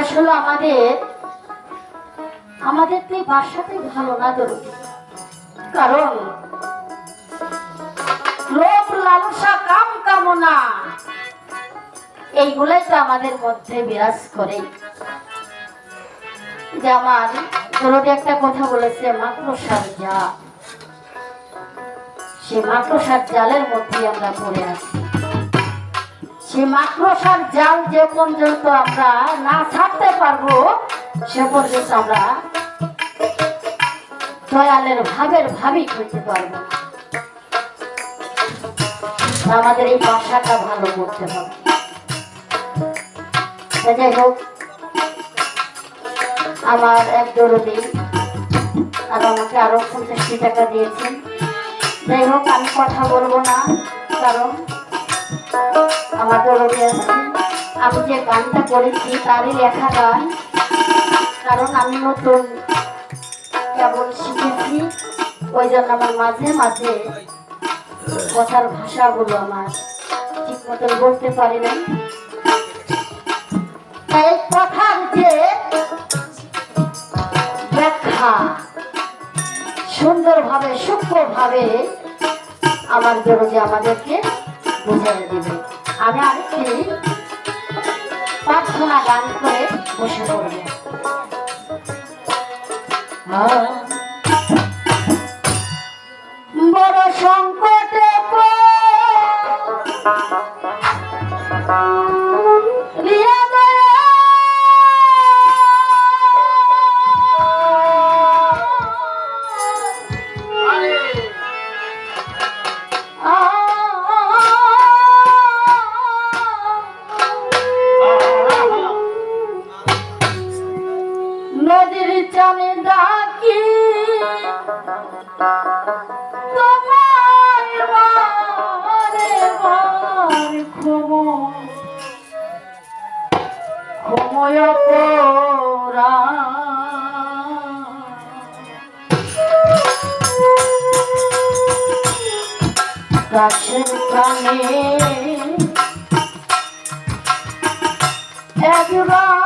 আসলে আমাদের আমাদের তো বাসাটাই ভালো না কারণ লোভ, লালসা, কাম কামনা, এইগুলোই তো আমাদের মধ্যে বিরাজ করে। যে আমার দরদি একটা কথা বলেছে, মাকড়সার যা সে মাকড়সার জালের মধ্যে আমরা পড়ে আছি। সে মাকড়সার জাল যে পর্যন্ত আমরা না ছাড়তে পারব, সে পর্যন্ত আমরা দয়ালের ভাবের ভাবি করতে পারব আমাদের এই বাসাটা ভালো করতে হবে। যাই হোক, আমার এক দরদি আর আমাকে আরও পঞ্চাশটি টাকা দিয়েছেন। যাই হোক, আমি কথা বলব না, কারণ দরদি আছে আমি যে গানটা করেছি তারই লেখা গান। কারণ আমি নতুন কেবল শিখেছি, ওই জন্য আমার মাঝে মাঝে কথার ভাষাগুলো আমার ঠিক মতন বলতে পারি না তাই কথার যে ব্যাখ্যা সুন্দরভাবে, সূক্ষ্মভাবে আমার জরুরি আমাদেরকে বুঝিয়ে দেবে আমি আরেকটি প্রার্থনা গান করে বসে পড়ব। বড় সংকটে গাছের প্রাণে একবার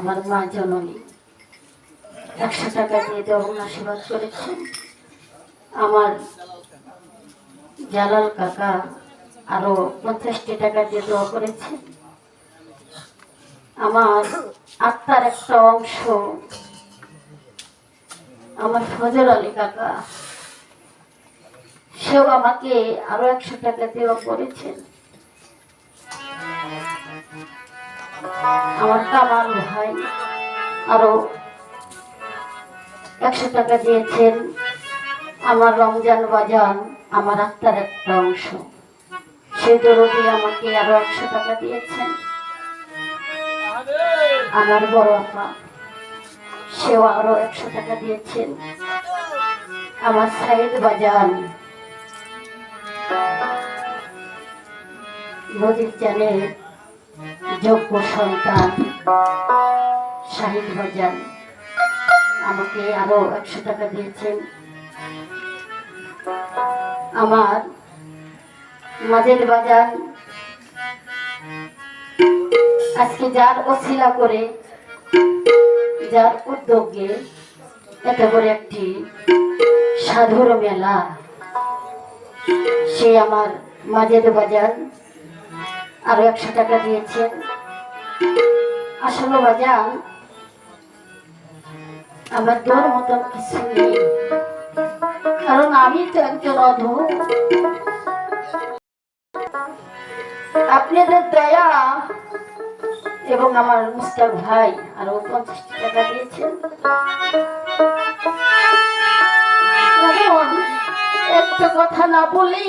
আমার মা জননী একশো টাকা দিয়ে দেওয়ার আশীর্বাদ করেছেন আমার জালাল কাকা আরও পঞ্চাশটি টাকা দিয়ে দেওয়া করেছে। আমার আত্মার একটা অংশ আমার ফজল আলী কাকা, সেও আমাকে আরও একশো টাকা দেওয়া করেছেন। আমার কামাল ভাই আরও একশো টাকা দিয়েছেন। আমার রমজান বাজান, আমার আত্মার একটা অংশ। সেই দরদি আমাকে আরও একশো টাকা দিয়েছেন। আমার বড় আপা, সেও আরও একশো টাকা দিয়েছেন। আমার সাইদ বাজান, নদীর জানের যোগ্য সন্তান শাহিদ বাজান আমাকে আরও একশো টাকা দিয়েছেন। আমার মাঝের বাজার আজকে যার অশিলা করে, যার উদ্যোগে এত করে একটি সাধুর মেলা, সে আমার মাঝের বাজার আরও একশো টাকা দিয়েছেন। বাজান। তোর কিছু নেই। কারণ আমি তো একজন অধম আপনাদের দয়া এবং আমার মুস্তাক ভাই আরও পঞ্চাশটি টাকা দিয়েছেন। একটা কথা না বললেই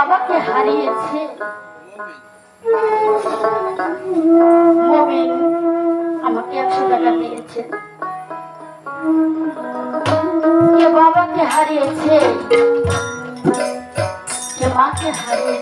বাবাকে হারিয়েছে। আমাকে একশো টাকা দিয়েছে। কে বাবাকে হারিয়েছে। কে মাকে হারিয়েছে।